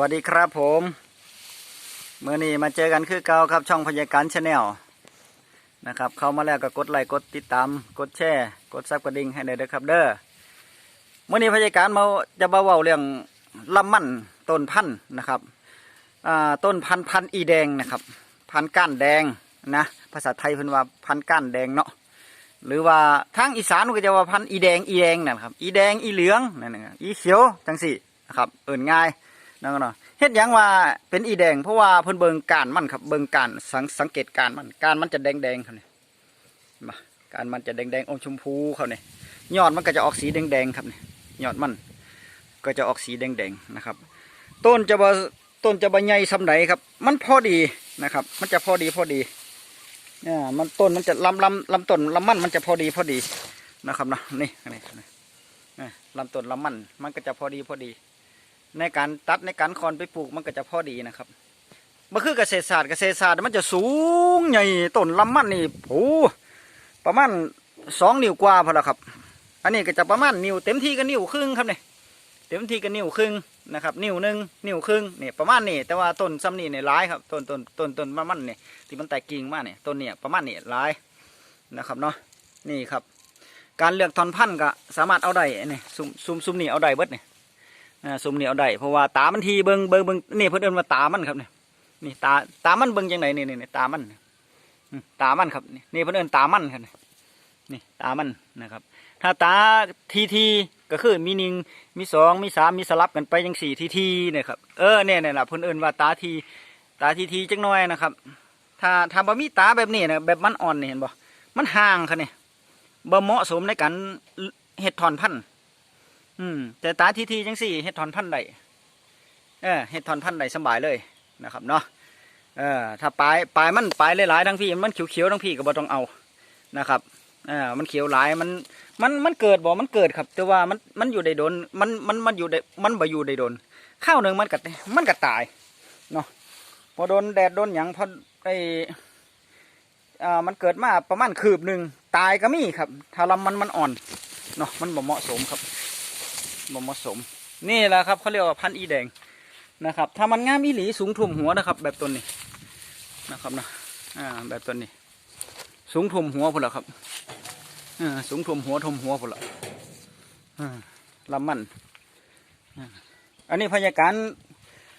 วัสดีครับผมเมื่อนี้มาเจอกันคือเก่าครับช่องพยาการชาแนลนะครับ เข้ามาแล้วก็กดไลค์กดติดตาม กดแชร์กดซับกระดิ่งให้ได้ด้วยครับ เด้อเมื่อนี้พยาการมาจะมาเว้าเรื่องลำมันต้นพันธุ์นะครับอ่าต้นพันธุ์พันธุ์อีแดงนะครับ พันธุ์ก้านแดงนะภาษาไทยเพิ่นว่าพันธุ์ก้านแดงเนาะหรือว่าทางอีสานก็จะว่าพันธุ์อีแดงอีแดงนะครับ อีแดงอีเหลืองนั่นนะอีเขียวจังสี่นะครับเอิ่นง่าย นั่นก็เนาะเฮ็ดหยังว่าเป็นอีแดง เพราะว่าเพิ่นเบิ่งการมันครับเบิ่งการสังสังเกตการมันการมันจะแดงแดงครับนี่มาการมันจะแดงแดงอมชมพูเขาเนี่ยยอดมันก็จะออกสีแดงแดงครับนี่ยอดมันก็จะออกสีแดงแดงนะครับ ต้นจะบ่ต้นจะบใหญ่สำไหนครับ มันพอดีนะครับ มันจะพอดีพอดีเนี่ยมันต้นมันจะลำลำลำต้นลำมันมันจะพอดีพอดีนะครับนะนี่นี่นี่ลำต้นลำมันมันก็จะพอดีพอดี ในการตัดในการคอนไปปลูกมันก็จะพอดีนะครับมันคือเกษตรศาสตร์เกษตรศาสตร์มันจะสูงใหญ่ต้นลำมันนี่โอ้ประมาณสองนิ้วกว่าพอแล้วครับ อันนี้ก็จะประมาณนิ้วเต็มที่ก็นิ้วครึ่งครับเนี่ยเต็มที่ก็นิ้วครึ่งนะครับ นิ้วหนึ่งนิ้วครึ่งเนี่ยประมาณนี้แต่ว่าต้นซ้ำนี่เนี่ยร้ายครับต้นต้นต้นต้นประมาณนี่ที่มันแตกกิ่งมากเนี่ยต้นเนี่ยประมาณนี่ร้ายนะครับเนาะนี่ครับ การเลือกทอนพันธุ์ก็สามารถเอาได้เนี่ซุมซุมซุมนี่เอาได้เบิดนี่อ่าซุมเหนียวได้เพราะว่าตามันทีเบิงเบิงเบิงนี่เพิ่นเอิ้นว่าตามันครับเนี่ยนี่ตาตามันเบิงจังไดนี่นี่นี่ตามันตามันครับนี่เพิ่นเอิ้นตามันครับนี่ตามันนะครับ ถ้าตาทีทีก็คือมีหนึ่งมีสองมีสามมีสลับกันไปจังสี่ทีทีเนี่ยครับเออเนี่ยเนี่ยนะเพิ่นเอิ้นว่าตาทีตาทีทีจังน้อยนะครับ ถ้าถ้าบ่มีตาแบบนี้นะแบบมันอ่อนเห็นบ่มันห่างครับเนี่ยบ่เหมาะสมในการเฮ็ดถอนพันธุ์ อืม แต่ตาทีทีจังสี่เฮ็ดถอนพันธุ์ไดเออเฮ็ดถอนพันธุ์ไดสบายเลยนะครับเนาะเออถ้าปลายปลายมันปลายหลายๆทั้งพี่มันเขียวๆทั้งพี่ก็บ่ต้องเอานะครับเออมันเขียวหลายมันมันมันเกิดบ่มันเกิดครับ แต่ว่ามันมันอยู่ได้โดนมันมันมันอยู่ได้มันบ่อยู่ได้โดนข้าวหนึ่งมันก็มันก็ตายเนาะพอโดนแดดโดนหยังพอไออ่ามันเกิดมาประมาณคืบหนึ่งตายก็มีครับ ถ้าลำมันมันอ่อนเนาะมันบ่เหมาะสมครับ บ่เหมาะสม นี่แหละครับเขาเรียกว่าพันธุ์อีแดงนะครับ ถ้ามันงามอีหลีสูงท่มหัวนะครับ แบบต้นนี้นะครับนะอ่าแบบต้นนี้ สูงท่มหัวพุ่นละครับอ่าสูงท่มหัวท่มหัวพุ่นละอ่าลำมันอันนี้พยาการ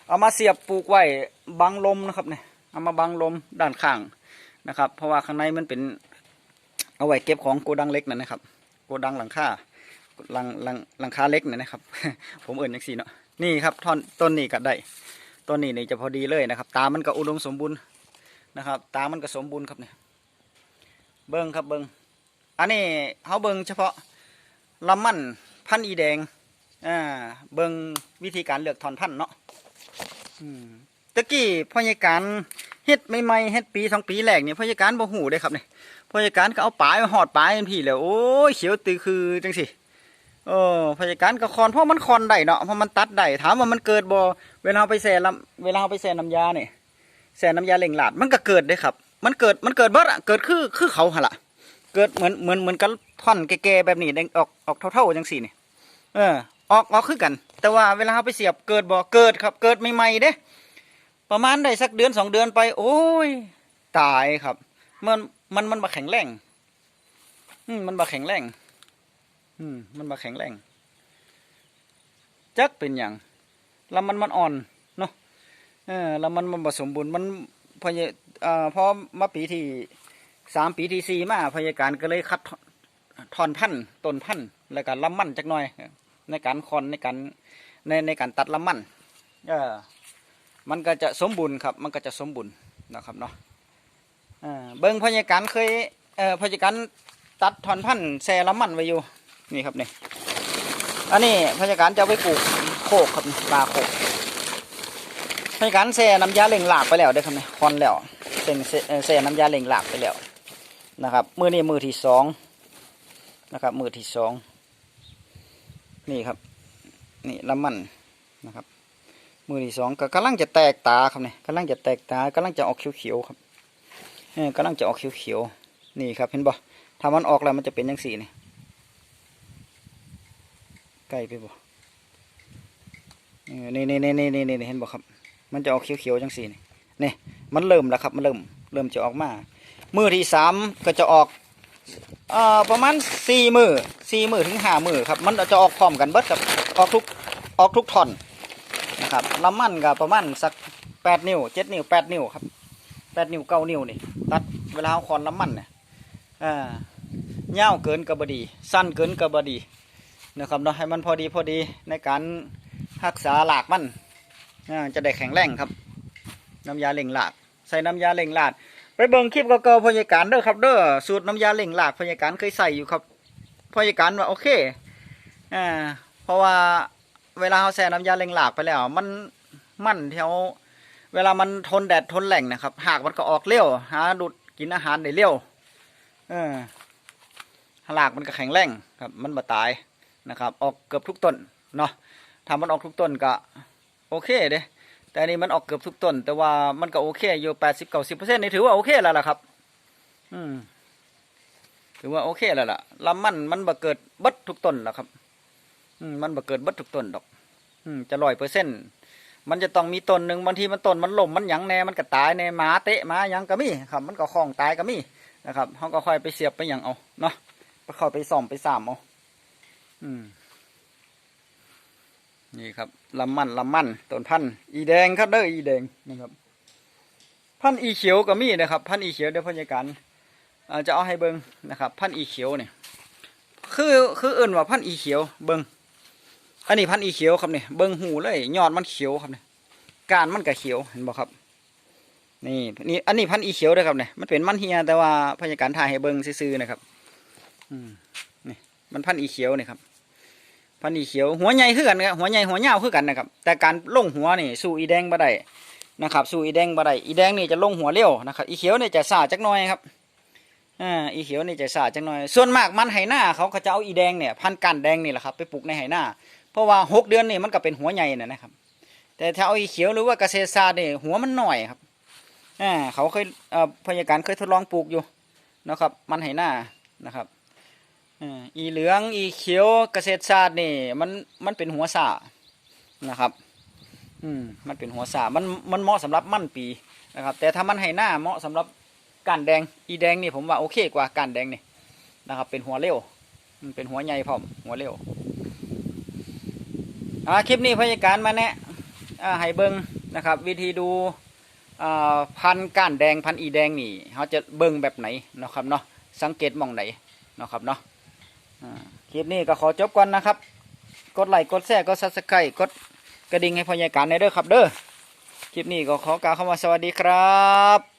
เอามาเสียบปลูกไว้บังลมนะครับเนี่ยเอามาบังลมด้านข้างนะครับ เพราะว่าข้างในมันเป็นเอาไว้เก็บของโกดังเล็กนั่นนะครับ โกดังหลังคา ลังหลังลังคาเล็กนี่ยนะครับ ผมเอื่นจังสี่เนาะนี่ครับท่อนต้นนี้ก็ได้ต้นนี้นี่จะพอดีเลยนะครับ ตามันก็อุดมสมบูรณ์นะครับ ตามันก็สมบูรณ์ครับเนี่ยเบิ้งครับเบิ้งอันนี้เขาเบิ้งเฉพาะลำมันพันอีแดงอ่าเบิ้งวิธีการเลือกถอนพันเนาะตะกี้พ่อใหญ่การเฮ็ดใหม่ๆเฮ็ดปีสองปีแรกเนี่ยพ่อใหญ่การบ่หูเลยครับเนี่ยพ่อใหญ่การก็เอาปลายมาหอดปลายกันพี่แล้วโอ้ยเขียวตือคือจังสิ เออพยาการกับคอนเพราะมันคอนได้เนาะเพราะมันตัดได้ถามว่ามันเกิดบ่เวลาไปแส่ลำเวลาไปแส่น้ำยาเนี่ยแส่น้ำยาเล่งหลาดมันก็เกิดได้ครับ มันเกิดมันเกิดเบิดอะเกิดคือคือเขาหนละเกิดเหมือนเหมือนเหมือนกันท่อนแก่ๆแบบนี้แดงออกออกเท่าๆจังสี่นี่เออออกออกคือกัน แต่ว่าเวลาเอาไปเสียบเกิดบ่เกิดครับ เกิดใหม่ๆเด้ ประมาณได้สักเดือนสองเดือนไป โอ้ย ตายครับ มันมันมันมาแข็งแรงอืมมันมาแข็งแรง อืมมันมาแข็งแรงจักเป็นอย่างแล้วมันมันอ่อนเนาะเออแล้วมันมันผสมบูรณ์มันพยาเอ่อพอมาปีที่สามปีที่สี่มาพยาการก็เลยคัดทอนพันธุ์ต้นพันธุ์แล้วก็ลำมันจักหน่อย ในการคอนในการในในการตัดลำมันเออมันก็จะสมบูรณ์ครับ มันก็จะสมบูรณ์นะครับเนาะเออเบิ้งพยาการเคยเออพยาการตัดทอนพันธุ์แซ่ลำมันไว้อยู่ นี่ครับนี่อันนี้พยาการจะไปปลูกโคกครับปลาโคกพยาการแซ่น้ำยาเล่งหลากไปแล้วเด้ครับเนี่ยคอนแล้วเซ็งเอ่อแซ่น้ำยาเล่งหลากไปแล้วนะครับมือนี้มือที่สองนะครับมือที่สองนี่ครับ นี่ลำมันนะครับมือที่สองก็กำลังจะแตกตาครับเนี่ยกำลังจะแตกตากำลังจะออกเขียวๆครับเออกำลังจะออกเขียวๆนี่ครับเห็นบ่ถ้ามันออกแล้วมันจะเป็นยังสีนี่ ล้ไปบ่เออนี่นี่นี่นี่นี่นี่เห็นบ่ครับ มันจะออกเขียวๆจังสีนี่นี่มันเริ่มแล้วครับ มันเริ่ม เริ่มจะออกมา มือที่สามก็จะออกเอ่อประมาณสี่มือสี่มือถึงห้ามือครับ มันจะออกพร้อมกันเบิดครับ ออกทุก ออกทุกท่อนนะครับลำมันก็ประมาณสักแปดนิ้วเจ็ดนิ้วแปดนิ้วครับแปดนิ้วเก้านิ้วนี่ ตัดเวลาเอาคอนลำมันเนี่ยอ่าเง่าเกินกระบดี สั้นเกินกระบดี นะครับเนาะให้มันพอดีพอดีในการรักษาหลากมันจะได้แข็งแรงครับ น้ำยาเล่งหลากใส่น้ำยาเล่งหลากไปเบิ่งคลิปเก่าๆพยาการเด้อครับเด้อสูตรน้ำยาเล่งหลากพยาการเคยใส่อยู่ครับพยาการว่าโอเคอ่าเพราะว่าเวลาเขาใส่น้ำยาเล่งหลากไปแล้ว มันมันแถวเวลามันทนแดดทนแหล่งนะครับ หากมันก็ออกเร็วหาดูดกินอาหารได้เร็วเออหลากมันก็แข็งแรงครับ มันบ่ตาย นะครับ ออกเกือบทุกต้นเนาะถ้ามันออกทุกต้นก็โอเคเด้แต่นี้มันออกเกือบทุกต้น แต่ว่ามันก็โอเคอยู่แปดสิบเก้าสิบเปอร์เซ็นต์นี่ถือว่าโอเคแล้วล่ะครับ อืมถือว่าโอเคแล้วล่ะลำมันมันบ่เกิดบัดทุกต้นล้วครับ อืมมันบ่เกิดบัดทุกต้นดอก อืมจะร้อยเปอร์เซ็นต์มันจะต้องมีต้นหนึ่งบางทีมันต้นมันล่มมันหยังแน่มันก็ตายแน่หมาเตะหมาหยังก็มีครับ มันก็คล้องตายก็มีนะครับเขาก็ค่อยไปเสียบไปหยังเอาเนาะไปเข้าไปซ่อมไปสามเอา นี่ครับลำมันลำมันต้นพันธุ์อีแดงครับเด้ออีแดงนะครับ พันธุ์อีเขียวก็มีนะครับ พันธุ์อีเขียวเดี๋ยวพยาการจะเอาให้เบิ้งนะครับ พันธุ์อีเขียวเนี่ยคือคือเอิ่นว่าพันธุ์อีเขียวเบิ้งอันนี้พันธุ์อีเขียวครับเนี่ยเบิ้งหูเลยยอดมันเขียวครับเนี่ยการมันก็เขียวเห็นบ่ครับ นี่นี่อันนี้พันธุ์อีเขียวเลยครับเนี่ยมันเป็นมันเฮียแต่ว่าพยาการถ่ายให้เบิ้งซื่อๆนะครับ อืมนี่มันพันธุ์อีเขียวเนี่ยครับ พันธุ์อีเขียวหัวใหญ่คือกันครับหัวใหญ่หัวยาวคือกันนะครับ แต่การลงหัวนี่สู้อีแดงบ่ได้นะครับ สู้อีแดงบ่ได้อีแดงนี่จะลงหัวเร็วนะครับอีเขียวนี่จะซ่าจักหน่อยครับอ่าอีเขียวนี่จะซ่าจักหน่อย ส่วนมากมันไหหน้าเขาก็จะเอาอีแดงเนี่ยพันธุ์กันแดงนี่แหละครับไปปลูกในไหหน้า เพราะว่าหกเดือนนี่มันก็เป็นหัวใหญ่นะนะครับ แต่ถ้าเอาอีเขียวหรือว่าเกษตรศาสตร์นี่ยหัวมันหน่อยครับอ่าเขาเคยเอ่อพยาการเคยทดลองปลูกอยู่นะครับ มันไหหน้านะครับ อีเหลืองอีเขียวเกษตรศาสตร์นี่ มันมันเป็นหัวสานะครับ อืมมันเป็นหัวสามันมันเหมาะสำหรับมั่นปีนะครับ แต่ถ้ามันให้หน้าเหมาะสำหรับการแดงอีแดงนี่ผมว่าโอเคกว่าการแดงนี่นะครับ เป็นหัวเร็วมันเป็นหัวใหญ่พร้อมหัวเร็วอ่าคลิปนี้พยาการมาแนะอ่าให้เบิ้งนะครับ วิธีดูอ่าพันก้านแดงพันอีแดงนี่เขาจะเบิ้งแบบไหนนะครับเนาะสังเกตมองไหนนะครับเนาะ คลิปนี้ก็ขอจบก่อนนะครับ กดไลค์กดแชร์กดซับสไครต์กดกระดิ่งให้พยาการในเด้อครับเด้อคลิปนี้ก็ขอกล่าวคำว่าสวัสดีครับ